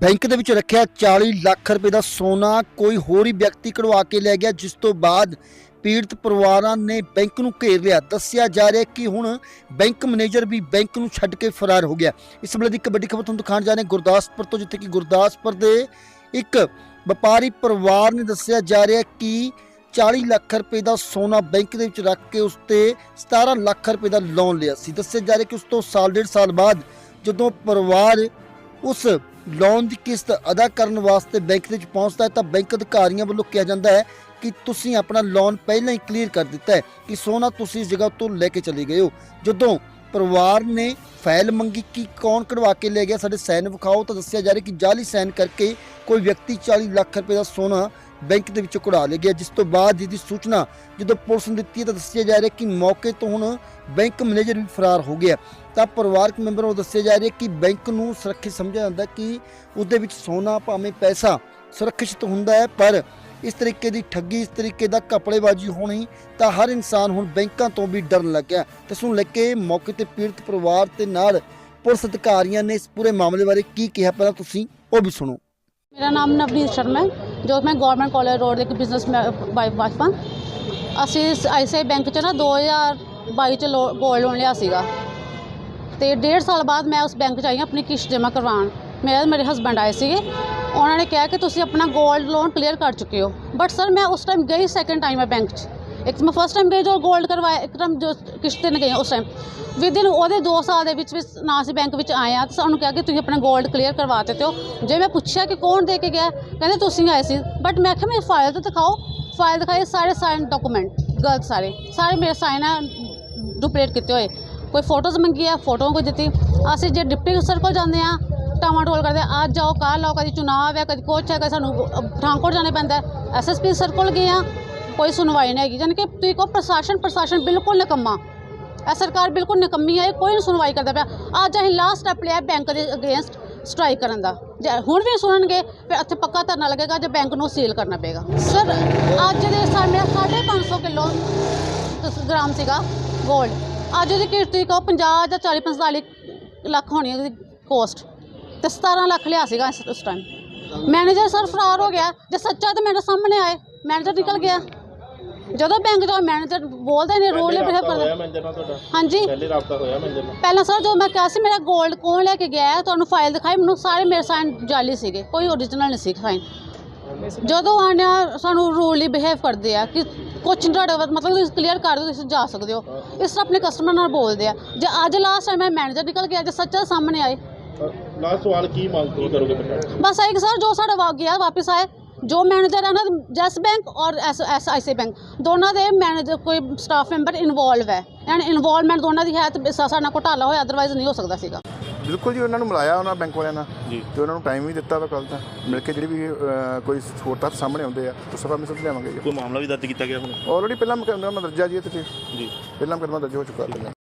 Bank ਦੇ ਵਿੱਚ ਰੱਖਿਆ 40 ਲੱਖ ਰੁਪਏ ਦਾ ਸੋਨਾ ਕੋਈ ਹੋਰ ਹੀ ਵਿਅਕਤੀ ਕਢਵਾ ਕੇ ਲੈ ਗਿਆ, ਜਿਸ ਤੋਂ ਬਾਅਦ ਪੀੜਤ ਪਰਿਵਾਰਾਂ ਨੇ ਬੈਂਕ ਨੂੰ ਘੇਰ ਲਿਆ। ਦੱਸਿਆ ਜਾ ਰਿਹਾ ਕਿ ਹੁਣ ਬੈਂਕ ਮੈਨੇਜਰ ਵੀ ਬੈਂਕ ਨੂੰ ਛੱਡ ਕੇ ਫਰਾਰ ਹੋ ਗਿਆ। ਇਸ ਵੇਲੇ ਦੀ ਇੱਕ ਵੱਡੀ ਖਬਰ ਤੁਹਾਨੂੰ ਦਿਖਾਉਣ ਜਾ ਰਹੇ ਗੁਰਦਾਸਪੁਰ ਤੋਂ, ਜਿੱਥੇ ਕਿ ਗੁਰਦਾਸਪੁਰ ਦੇ ਇੱਕ ਵਪਾਰੀ ਪਰਿਵਾਰ ਨੇ ਦੱਸਿਆ ਜਾ ਰਿਹਾ ਕਿ 40 ਲੱਖ ਰੁਪਏ ਦਾ ਸੋਨਾ ਬੈਂਕ ਦੇ ਵਿੱਚ ਰੱਖ ਕੇ ਉਸ ਤੇ 17 ਲੱਖ ਰੁਪਏ ਦਾ ਲੋਨ ਲਿਆ ਸੀ। ਦੱਸਿਆ ਜਾ ਰਿਹਾ ਕਿ ਉਸ ਤੋਂ ਸਾਲ, ਡੇਢ ਸਾਲ ਬਾਅਦ ਜਦੋਂ ਪਰਿਵਾਰ ਉਸ ਲੋਨ ਦੀ ਕਿਸ਼ਤ ਅਦਾ ਕਰਨ ਵਾਸਤੇ ਬੈਂਕ ਦੇ ਵਿੱਚ ਪਹੁੰਚਦਾ ਹੈ ਤਾਂ ਬੈਂਕ ਅਧਿਕਾਰੀਆਂ ਵੱਲੋਂ ਕਿਹਾ ਜਾਂਦਾ ਹੈ ਕਿ ਤੁਸੀਂ ਆਪਣਾ ਲੋਨ ਪਹਿਲਾਂ ਹੀ ਕਲੀਅਰ ਕਰ ਦਿੱਤਾ ਹੈ ਕਿ ਸੋਨਾ ਤੁਸੀਂ ਇਸ ਜਗ੍ਹਾ ਤੋਂ ਲੈ ਕੇ ਚਲੇ ਗਏ ਹੋ। ਜਦੋਂ ਪਰਿਵਾਰ ਨੇ ਫਾਈਲ ਮੰਗੀ ਕਿ ਕੌਣ ਕਢਵਾ ਕੇ ਲੈ ਗਿਆ, ਸਾਡੇ ਸਾਈਨ ਵਿਖਾਓ ਤਾਂ ਦੱਸਿਆ ਜਾ ਰਿਹਾ ਕਿ ਜਾਲੀ ਸਾਈਨ ਕਰਕੇ ਕੋਈ ਵਿਅਕਤੀ 40 ਲੱਖ ਰੁਪਏ ਦਾ ਸੋਨਾ ਬੈਂਕ ਦੇ ਵਿੱਚੋਂ ਕਢਾ ਲਿਆ ਗਿਆ, ਜਿਸ ਤੋਂ ਬਾਅਦ ਇਹਦੀ ਸੂਚਨਾ ਜਦੋਂ ਪੁਲਿਸ ਨੂੰ ਦਿੱਤੀ ਤਾਂ ਦੱਸਿਆ ਜਾ ਰਿਹਾ ਕਿ ਮੌਕੇ ਤੋਂ ਹੁਣ ਬੈਂਕ ਮੈਨੇਜਰ ਵੀ ਫਰਾਰ ਹੋ ਗਿਆ। ਤਾਂ ਪਰਿਵਾਰਕ ਮੈਂਬਰਾਂ ਨੂੰ ਦੱਸਿਆ ਜਾ ਰਿਹਾ ਕਿ ਬੈਂਕ ਨੂੰ ਸੁਰੱਖਿਅਤ ਸਮਝਿਆ ਜਾਂਦਾ ਕਿ ਉਹਦੇ ਵਿੱਚ ਸੋਨਾ ਭਾਵੇਂ ਪੈਸਾ ਸੁਰੱਖਿਅਤ ਹੁੰਦਾ ਹੈ, ਪਰ ਇਸ ਤਰੀਕੇ ਦੀ ਠੱਗੀ, ਇਸ ਤਰੀਕੇ ਦਾ ਕਪੜੇਬਾਜ਼ੀ ਹੋਣੀ ਤਾਂ ਹਰ ਇਨਸਾਨ ਹੁਣ ਬੈਂਕਾਂ ਤੋਂ ਵੀ ਡਰਨ ਲੱਗਿਆ ਤੇ ਇਸ ਨੂੰ ਲੈ ਕੇ ਮੌਕੇ ਤੇ ਪੀੜਤ ਪਰਿਵਾਰ ਤੇ ਨਾਲ ਪੁਲਿਸ ਅਧਿਕਾਰੀਆਂ ਨੇ ਇਸ ਪੂਰੇ ਮਾਮਲੇ ਬਾਰੇ ਕੀ ਕਿਹਾ, ਪਹਿਲਾਂ ਤੁਸੀਂ ਉਹ ਵੀ ਸੁਣੋ। ਮੇਰਾ ਨਾਮ ਨਵਨੀਤ ਸ਼ਰਮਾ ਹੈ। ਜੋ ਮੈਂ ਗਵਰਨਮੈਂਟ ਕਾਲਜ ਰੋਡ ਦੇ ਇੱਕ ਬਿਜ਼ਨਸ ਵਾਈਫ ਵਾਈਫ ਹਾਂ। ਅਸੀਂ ਆਈਸੀਆਈ ਬੈਂਕ 'ਚ ਨਾ 2022 ਚ ਗੋਲਡ ਲੋਨ ਲਿਆ ਸੀਗਾ। ਤੇ ਡੇਢ ਸਾਲ ਬਾਅਦ ਮੈਂ ਉਸ ਬੈਂਕ 'ਚ ਆਈ ਹਾਂ ਆਪਣੀ ਕਿਸ਼ਤ ਜਮ੍ਹਾਂ ਕਰਵਾਉਣ। ਮੇਰੇ ਮੇਰੇ ਹਸਬੰਡ ਆਏ ਸੀਗੇ। ਉਹਨਾਂ ਨੇ ਕਿਹਾ ਕਿ ਤੁਸੀਂ ਆਪਣਾ ਗੋਲਡ ਲੋਨ ਕਲੀਅਰ ਕਰ ਚੁੱਕੇ ਹੋ। ਬਟ ਸਰ ਮੈਂ ਉਸ ਟਾਈਮ ਗਈ ਸੈਕੰਡ ਟਾਈਮ ਹੈ ਬੈਂਕ 'ਚ। ਇੱਕ ਮੈਂ ਫਸਟ ਟਾਈਮ ਗਈ ਜੋ ਗੋਲਡ ਕਰਵਾਇਆ ਇੱਕ ਟਾਈਮ ਜੋ ਕਿਸ਼ਤ ਤੇ ਗਈ ਉਸ ਟਾਈਮ ਵਿਦਿਨ ਉਹਦੇ 2 ਸਾਲ ਦੇ ਵਿੱਚ ਵਿੱਚ ਨਾ ਅਸੀਂ ਬੈਂਕ ਵਿੱਚ ਆਏ ਆ ਤੇ ਸਾਨੂੰ ਕਿਹਾ ਕਿ ਤੁਸੀਂ ਆਪਣਾ ਗੋਲਡ ਕਲੀਅਰ ਕਰਵਾ ਦਿੱਤੇ ਹੋ। ਜੇ ਮੈਂ ਪੁੱਛਿਆ ਕਿ ਕੌਣ ਦੇ ਕੇ ਗਿਆ ਕਹਿੰਦੇ ਤੁਸੀਂ ਆਏ ਸੀ। ਬਟ ਮੈਂ ਕਿਹਾ ਮੇਰੀ ਫਾਈਲ ਤਾਂ ਦਿਖਾਓ। ਫਾਈਲ ਦਿਖਾਈ ਸਾਰੇ ਸਾਈਨ ਡਾਕੂਮੈਂਟ ਗਲਤ ਸਾਰੇ। ਸਾਰੇ ਮੇਰੇ ਸਾਈਨ ਆ ਡੁਪਲੀਕੇਟ ਕੀਤੇ ਹੋਏ। ਕੋਈ ਫੋਟੋਜ਼ ਮੰਗੀ ਆ ਫੋਟੋ ਕੋਈ ਦਿੱਤੀ। ਅਸੀਂ ਜੇ ਡਿਪਟੀ ਸਰ ਕੋਲ ਜਾਂਦੇ ਆ ਟਾਵਾਂ ਕਰਦੇ ਆ, ਅੱਜ ਜਾਓ ਕੱਲ੍ਹ ਆਓ ਕਦੀ ਚੁਣਾਵ ਹੈ ਕਦੀ ਕੁਛ ਹੈ ਕਦੀ ਸਾਨੂੰ ਪਠਾਨਕੋਟ ਜਾਣਾ ਪੈਂਦਾ ਐਸਐਸਪੀ ਸਰ ਕੋਲ ਗਏ ਆ ਕੋਈ ਸੁਣਵਾਈ ਨਹੀਂ ਹੈਗੀ ਯਾਨੀ ਕਿ ਤੁਸੀਂ ਕਹੋ ਪ੍ਰਸ਼ਾਸਨ ਪ੍ਰਸ਼ਾਸਨ ਬਿਲਕੁਲ ਨਿਕੰਮਾ। ਇਹ ਸਰਕਾਰ ਬਿਲਕੁਲ ਨਿਕੰਮੀ ਹੈ ਕੋਈ ਨਹੀਂ ਸੁਣਵਾਈ ਕਰਦਾ ਪਿਆ। ਅੱਜ ਅਸੀਂ ਲਾਸਟ ਸਟੈਪ ਲਿਆ ਬੈਂਕ ਦੇ ਅਗੇਂਸਟ ਸਟ੍ਰਾਈਕ ਕਰਨ ਦਾ। ਜੇ ਹੁਣ ਵੀ ਸੁਣਨਗੇ, ਫਿਰ ਇੱਥੇ ਪੱਕਾ ਧਰਨਾ ਲੱਗੇਗਾ ਜੇ ਬੈਂਕ ਨੂੰ ਸੀਲ ਕਰਨਾ ਪਏਗਾ। ਸਰ ਅੱਜ ਦੇ ਸਾਹਮਣੇ ਮੇਰਾ 550 ਕਿਲੋ ਗ੍ਰਾਮ ਸੀਗਾ ਗੋਲਡ ਅੱਜ ਉਹਦੀ ਕੀਮਤ ਕਹੋ 50 ਜਾਂ 40 45 ਲੱਖ ਹੋਣੀ ਉਹਦੀ ਕੋਸਟ ਤੇ 17 ਲੱਖ ਲਿਆ ਸੀਗਾ ਉਸ ਟਾਈਮ ਮੈਨੇਜਰ ਸਰ ਫਰਾਰ ਹੋ ਗਿਆ। ਜੇ ਸੱਚਾ ਤਾਂ ਮੇਰੇ ਸਾਹਮਣੇ ਆਏ। ਮੈਨੇਜਰ ਨਿਕਲ ਗਿਆ। ਜਦੋਂ ਬੈਂਕ ਦਾ ਮੈਨੇਜਰ ਬੋਲਦੇ ਨੇ ਰੋਲ ਬਿਹੇਵ ਹੋਇਆ ਕਰਦੇ ਮੈਨੇਜਰ ਨਾਲ ਤੁਹਾਡਾ? ਹਾਂਜੀ। ਪਹਿਲੇ ਰਾਬਤਾ ਹੋਇਆ ਮੈਨੇਜਰ ਨਾਲ? ਪਹਿਲਾਂ ਸਰ ਜਦੋਂ ਮੈਂ ਕਿਹਾ ਸੀ ਮੇਰਾ 골ਡ ਕੌਣ ਲੈ ਕੇ ਗਿਆ ਹੈ ਤੁਹਾਨੂੰ ਫਾਈਲ ਦਿਖਾਈ ਮੈਨੂੰ ਸਾਰੇ ਮੇਰੇ ਸਾਈਨ ਜਾਲੀ ਸੀਗੇ ਕੋਈ ਓਰੀਜਨਲ ਨਹੀਂ ਸੀ ਸਾਈਨ ਜਦੋਂ ਆਣਿਆ ਸਾਨੂੰ ਰੂਲੀ ਬਿਹੇਵ ਕਰਦੇ ਆ ਕਿ ਕੁਛ ਨਹੀਂ ਤੁਹਾਡੇ ਮਤਲਬ ਤੁਸੀਂ ਕਲੀਅਰ ਕਰ ਦਿਓ ਤੁਸੀਂ ਜਾ ਸਕਦੇ ਹੋ। ਇਸ ਤਰ੍ਹਾਂ ਆਪਣੇ ਕਸਟਮਰ ਨਾਲ ਬੋਲਦੇ ਆ। ਜੇ ਅੱਜ ਲਾਸਟ ਟਾਈਮ ਮੈਂ ਮੈਨੇਜਰ ਨਿਕਲ ਗਿਆ ਜੇ ਸੱਚਾ ਸਾਹਮਣੇ ਆਏ। ਲਾਸਟ ਸਵਾਲ ਕੀ ਮੰਗ ਕੀ ਕਰੋਗੇ ਪ੍ਰਸ਼ਾਸਨ ਬਸ ਇੱਕ ਸਰ ਜੋ ਸਾਡਾ ਵਾ ਗਿਆ ਵਾਪਸ ਆਏ। ਜੋ ਮੈਨੇਜਰ ਹੈ ਨਾ ਜੈਸ ਬੈਂਕ ਔਰ S S I C bank ਦੋਨਾਂ ਦੇ ਮੈਨੇਜਰ ਕੋਈ ਸਟਾਫ ਮੈਂਬਰ ਇਨਵੋਲਵ ਹੈ। ਐਂਡ ਇਨਵੋਲਵਮੈਂਟ ਦੋਨਾਂ ਦੀ ਹੈ ਤੇ ਸਾਡਾ ਨਾਲ ਘੁਟਾਲਾ ਹੋਇਆ ਅਦਰਵਾਈਜ਼ ਨਹੀਂ ਹੋ ਸਕਦਾ ਸੀਗਾ। ਬਿਲਕੁਲ ਜੀ ਉਹਨਾਂ ਨੂੰ ਮਿਲਾਇਆ ਉਹਨਾਂ ਬੈਂਕ ਵਾਲਿਆਂ ਨਾਲ। ਜੀ। ਤੇ ਉਹਨਾਂ ਨੂੰ ਟਾਈਮ ਵੀ ਦਿੱਤਾ ਵਾ ਕੱਲ ਤਾਂ ਮਿਲ ਕੇ ਜਿਹੜੀ ਵੀ ਕੋਈ ਹੋਰ ਤੱਥ ਸਾਹਮਣੇ ਆਉਂਦੇ ਆ ਤਾਂ ਸਭਾ ਮਿਸਲ ਲਿਆਵਾਂਗੇ ਜੀ। ਕੋਈ ਮਾਮਲਾ ਵੀ ਦਰਜ ਕੀਤਾ ਗਿਆ ਹੁਣ? ਆਲਰੇਡੀ ਪਹਿਲਾਂ ਮੁਕੱਦਮਾ ਦਰਜਾ ਜੀ ਤੇ। ਜੀ। ਪਹਿਲਾਂ ਮੁਕੱਦਮਾ ਦਰਜ ਹੋ ਚੁੱਕਾ। ਪਹਿਲਾਂ